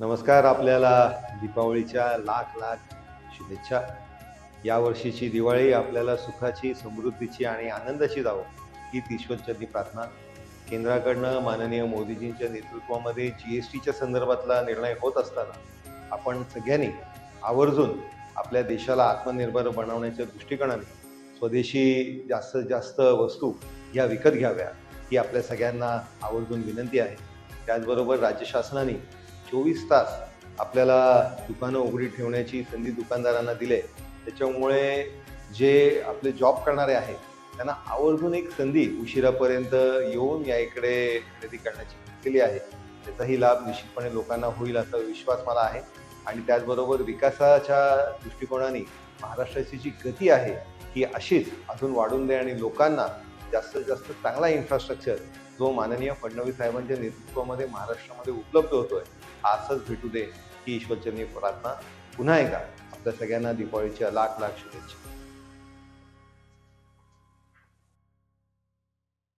नमस्कार आपल्याला दीपावलीच्या लाख लाख शुभेच्छा. या वर्षीची दिवाळी आपल्याला सुखाची समृद्धीची आणि आनंदाची जावो हीच ईश्वरचरणी प्रार्थना. केंद्राकडनं माननीय मोदीजींच्या नेतृत्वामध्ये जी एस टीच्या संदर्भातला निर्णय होत असताना आपण सगळ्यांनी आवर्जून आपल्या देशाला आत्मनिर्भर बनवण्याच्या दृष्टिकोनाने स्वदेशी जास्तीत जास्त वस्तू ह्या विकत घ्याव्या ही आपल्या सगळ्यांना आवर्जून विनंती आहे. त्याचबरोबर राज्य शासनाने चोवीस तास आपल्याला दुकानं उघडी ठेवण्याची संधी दुकानदारांना दिले. त्याच्यामुळे जे आपले जॉब करणारे आहेत त्यांना आवर्जून एक संधी उशिरापर्यंत येऊन या इकडे खरेदी करण्याची केली आहे. त्याचाही लाभ निश्चितपणे लोकांना होईल असा विश्वास मला आहे. आणि त्याचबरोबर विकासाच्या दृष्टिकोनाने महाराष्ट्राची जी गती आहे ही अशीच अजून वाढून दे आणि लोकांना जास्तीत जास्त चांगला इन्फ्रास्ट्रक्चर जो माननीय फडणवीस साहेबांच्या नेतृत्वामध्ये महाराष्ट्रामध्ये उपलब्ध होतोय आहे असंच भेटू दे ही ईश्वरचरणी प्रार्थना पुन्हा एकदा आपल्या सगळ्यांना दिवाळीच्या लाख लाख शुभेच्छा.